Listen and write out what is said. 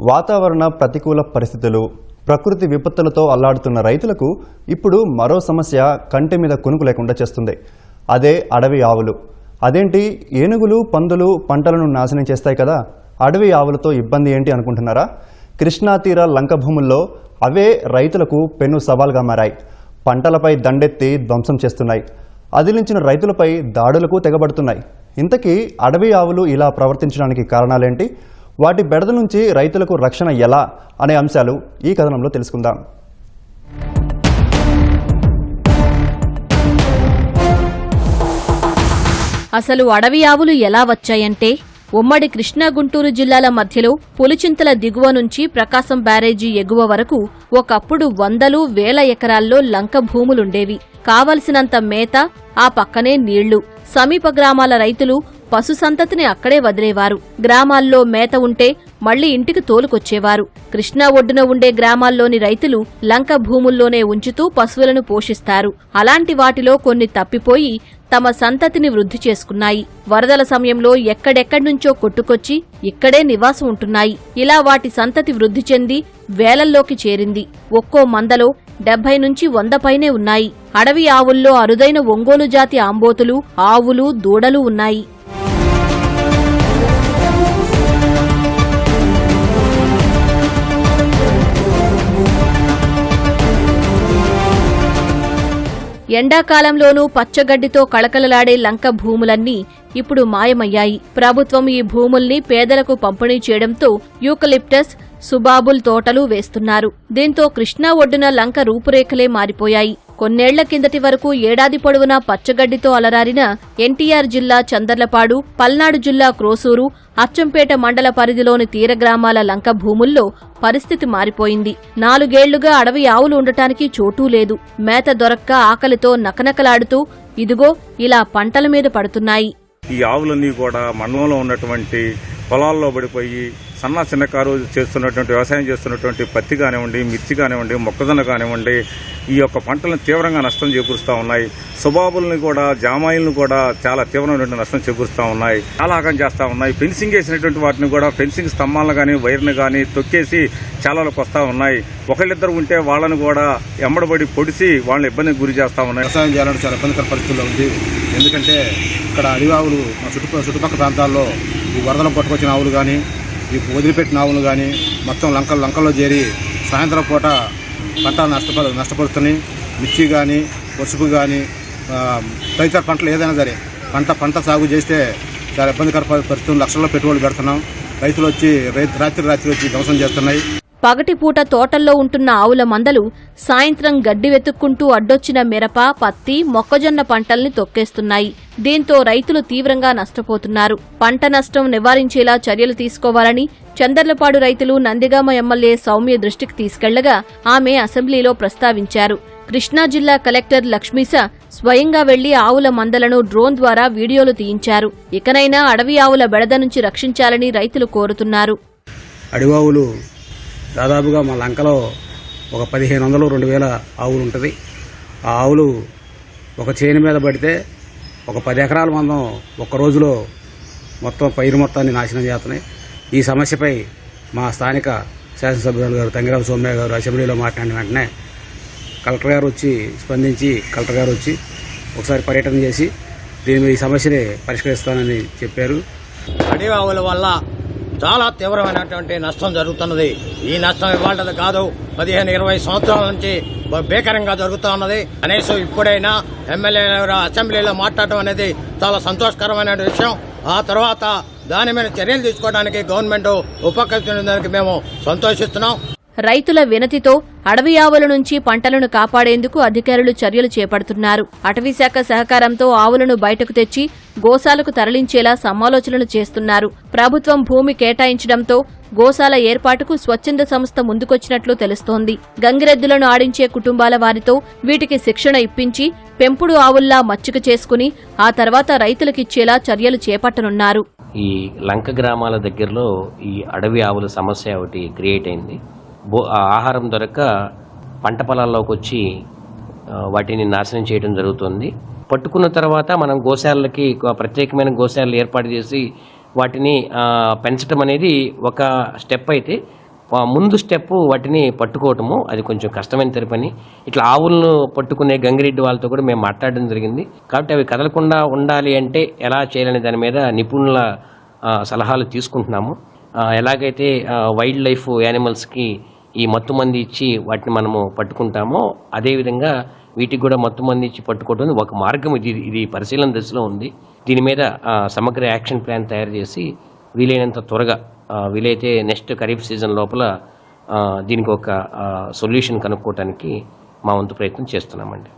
వాతావరణ ప్రతికూల పరిస్థితులు ప్రకృతి విపత్తులతో అల్లాడుతున్న రైతులకు ఇప్పుడు మరో సమస్య కంటి మీద కునుకు లేకుండా చేస్తుంది. అదే అడవి ఆవులు. అదేంటి? ఏనుగులు పందులు పంటలను నాశనం చేస్తాయి కదా. అడవి ఆవులతో ఇబ్బంది ఏంటి అనుకుంటున్నారా? కృష్ణా తీర లంక భూముల్లో అవే రైతులకు పెను సవాల్గా మారాయి. పంటలపై దండెత్తి ధ్వంసం చేస్తున్నాయి. అదిలించిన రైతులపై దాడులకు తెగబడుతున్నాయి. ఇంతకీ అడవి ఆవులు ఇలా ప్రవర్తించడానికి కారణాలేంటి? వాటి బెడద నుంచి రైతులకు రక్షణ ఎలా అనే అంశాలు ఈ కథనంలో తెలుసుకుందాం. అసలు అడవి ఆవులు ఎలా వచ్చాయంటే ఉమ్మడి కృష్ణా గుంటూరు జిల్లాల మధ్యలో పులిచింతల దిగువ నుంచి ప్రకాశం బ్యారేజీ ఎగువ వరకు ఒకప్పుడు వందలు వేల ఎకరాల్లో లంక భూములుండేవి. కావలసినంత మేత ఆ పక్కనే నీళ్ళు. సమీప గ్రామాల రైతులు పశు సంతతిని అక్కడే వదిలేవారు. గ్రామాల్లో మేత ఉంటే మళ్ళీ ఇంటికి తోలుకొచ్చేవారు. కృష్ణా ఒడ్డున ఉండే గ్రామాల్లోని రైతులు లంక భూముల్లోనే ఉంచుతూ పశువులను పోషిస్తారు. అలాంటి వాటిలో కొన్ని తప్పిపోయి తమ సంతతిని వృద్ధి చేసుకున్నాయి. వరదల సమయంలో ఎక్కడెక్కడ్నుంచో కొట్టుకొచ్చి ఇక్కడే నివాసం ఉంటున్నాయి. ఇలా వాటి సంతతి వృద్ధి చెంది వేలల్లోకి చేరింది. ఒక్కో మందలో డెబ్బై నుంచి వంద పైనే ఉన్నాయి. అడవి ఆవుల్లో అరుదైన ఒంగోలు జాతి ఆంబోతులు ఆవులు దూడలు ఉన్నాయి. ఎండాకాలంలోనూ పచ్చగడ్డితో కళకళలాడే లంక భూములన్నీ ఇప్పుడు మాయమయ్యాయి. ప్రభుత్వం ఈ భూముల్ని పేదలకు పంపిణీ చేయడంతో యూకలిప్టస్ సుబాబుల్ తోటలు వేస్తున్నారు. దీంతో కృష్ణా ఒడ్డున లంక రూపురేఖలే మారిపోయాయి. కొన్నేళ్ళ కిందటి వరకు ఏడాది పొడవునా పచ్చగడ్డితో అలరారిన ఎన్టీఆర్ జిల్లా చందర్లపాడు పల్నాడు జిల్లా క్రోసూరు అచ్చంపేట మండల పరిధిలోని తీర గ్రామాల లంక భూముల్లో పరిస్థితి మారిపోయింది. నాలుగేళ్ళుగా అడవి ఆవులు ఉండటానికి చోటూ లేదు. మేత దొరక్క ఆకలితో నకనకలాడుతూ ఇదిగో ఇలా పంటల మీద పడుతున్నాయి. ఈ ఆవులన్నీ కూడా మండలంలో ఉన్నటువంటి పొలాల్లో పడిపోయి సన్న చిన్నకారు చేస్తున్నటువంటి వ్యవసాయం చేస్తున్నటువంటి పత్తి కానివ్వండి మిర్చి కానివ్వండి మొక్కజొన్న కానివ్వండి ఈ యొక్క పంటలను తీవ్రంగా నష్టం చేకూరుస్తూ ఉన్నాయి. సుబాబుల్ని కూడా జామాయిల్ని కూడా చాలా తీవ్రమైనటువంటి నష్టం చేకూరుస్తూ ఉన్నాయి. చాలా ఆగం చేస్తూ ఉన్నాయి. ఫెన్సింగ్ వేసినటువంటి వాటిని కూడా ఫెన్సింగ్ స్తంభాలను కానీ వైర్ని కానీ తొక్కేసి చాలాలకు వస్తూ ఉన్నాయి. ఒకళ్ళిద్దరు ఉంటే వాళ్ళని కూడా ఎమ్మడబడి పొడిసి వాళ్ళని ఇబ్బందికి గురి చేస్తూ ఉన్నాయి. వ్యవసాయం చేయాలంటే చాలా ఇబ్బందికర పరిస్థితుల్లో ఉంది. ఎందుకంటే ఇక్కడ అడవి ఆవులు మా చుట్టుపక్కల చుట్టుపక్కల ప్రాంతాల్లో ఈ వరదలు పట్టుకొచ్చిన ఆవులు కానీ వదిలిపెట్టిన ఆవులు కానీ మొత్తం లంకలు లంకల్లో చేరి సాయంత్రం పూట పంట నష్టపరు నష్టపడుతున్నాయి. మిర్చి కానీ పసుపు కానీ తదితర పంటలు ఏదైనా సరే పంట పంట సాగు చేస్తే చాలా ఇబ్బందికర పరిస్థితులు. లక్షల్లో పెట్టుబడులు పెడుతున్నాం. రైతులు వచ్చి రైతు రాత్రి రాత్రి వచ్చి ధ్వంసం చేస్తున్నాయి. పగటిపూట తోటల్లో ఉంటున్న ఆవుల మందలు సాయంత్రం గడ్డి వెతుక్కుంటూ అడ్డొచ్చిన మిరప పత్తి మొక్కజొన్న పంటల్ని తొక్కేస్తున్నాయి. దీంతో రైతులు తీవ్రంగా నష్టపోతున్నారు. పంట నష్టం నివారించేలా చర్యలు తీసుకోవాలని చందర్లపాడు రైతులు నందిగామ ఎమ్మెల్యే సౌమ్య దృష్టికి తీసుకెళ్ళగా ఆమె అసెంబ్లీలో ప్రస్తావించారు. కృష్ణా జిల్లా కలెక్టర్ లక్ష్మీస స్వయంగా వెళ్ళి ఆవుల మందలను డ్రోన్ ద్వారా వీడియోలు తీయించారు. ఇకనైనా అడవి ఆవుల బెడద నుంచి రక్షించాలని రైతులు కోరుతున్నారు. అడివావులు దాదాపుగా మా లంకలో ఒక పదిహేను వందలు రెండు వేల ఆవులు ఉంటుంది. ఆ ఆవులు ఒక చేను మీద పడితే ఒక పది ఎకరాల మందం ఒక్క రోజులో మొత్తం పైరు మొత్తాన్ని నాశనం చేస్తున్నాయి. ఈ సమస్యపై మా స్థానిక శాసనసభ్యులు గారు తంగిరాల సోమ్య గారు అసెంబ్లీలో మాట్లాడిన వెంటనే కలెక్టర్ గారు వచ్చి స్పందించి కలెక్టర్ గారు వచ్చి ఒకసారి పర్యటన చేసి దీని మీద ఈ సమస్యని పరిష్కరిస్తానని చెప్పారు. అడవి ఆవుల వల్ల చాలా తీవ్రమైనటువంటి నష్టం జరుగుతున్నది. ఈ నష్టం ఇవాళది కాదు. పదిహేను ఇరవై సంవత్సరాల నుంచి భీకరంగా జరుగుతూ ఉన్నది. కనీసం ఇప్పుడైనా ఎమ్మెల్యే అసెంబ్లీలో మాట్లాడటం అనేది చాలా సంతోషకరమైన విషయం. ఆ తర్వాత దాని మీద చర్యలు తీసుకోవడానికి గవర్నమెంట్ ఉపకరించడానికి మేము సంతోషిస్తున్నాం. రైతుల వినతితో అడవి ఆవుల నుంచి పంటలను కాపాడేందుకు అధికారులు చర్యలు చేపడుతున్నారు. అటవీశాఖ సహకారంతో ఆవులను బయటకు తెచ్చి గోశాలకు తరలించేలా సమాలోచనలు చేస్తున్నారు. ప్రభుత్వం భూమి కేటాయించడంతో గోశాల ఏర్పాటుకు స్వచ్ఛంద సంస్థ ముందుకొచ్చినట్లు తెలుస్తోంది. గంగిరెద్దులను ఆడించే కుటుంబాల వారితో వీటికి శిక్షణ ఇప్పించి పెంపుడు ఆవుల్లా మచ్చిక చేసుకుని ఆ తర్వాత రైతులకిచ్చేలా చర్యలు చేపట్టనున్నారు. ఈ లంక గ్రామాల దగ్గరలో ఈ అడవి ఆవుల సమస్య ఒకటి క్రియేట్ అయింది. ఆహారం దొరక పంట పొలాల్లోకి వచ్చి వాటిని నాశనం చేయడం జరుగుతుంది. పట్టుకున్న తర్వాత మనం గోశాలకి ప్రత్యేకమైన గోశాలలు ఏర్పాటు చేసి వాటిని పెంచడం అనేది ఒక స్టెప్ అయితే ముందు స్టెప్ వాటిని పట్టుకోవటము అది కొంచెం కష్టమైన తెర పని. ఇట్లా ఆవులను పట్టుకునే గంగిరెడ్డి వాళ్ళతో కూడా మేము మాట్లాడడం జరిగింది. కాబట్టి అవి కదలకుండా ఉండాలి అంటే ఎలా చేయాలనే దాని మీద నిపుణుల సలహాలు తీసుకుంటున్నాము. ఎలాగైతే వైల్డ్ లైఫ్ యానిమల్స్కి ఈ మత్తు మంది ఇచ్చి వాటిని మనము పట్టుకుంటామో అదేవిధంగా వీటికి కూడా మత్తు మంది ఇచ్చి పట్టుకోవడం ఒక మార్గం. ఇది ఇది పరిశీలన దశలో ఉంది. దీని మీద సమగ్ర యాక్షన్ ప్లాన్ తయారు చేసి వీలైనంత త్వరగా వీలైతే నెక్స్ట్ ఖరీఫ్ సీజన్ లోపల దీనికి ఒక సొల్యూషన్ కనుక్కోవటానికి మా వంతు ప్రయత్నం చేస్తున్నామండి.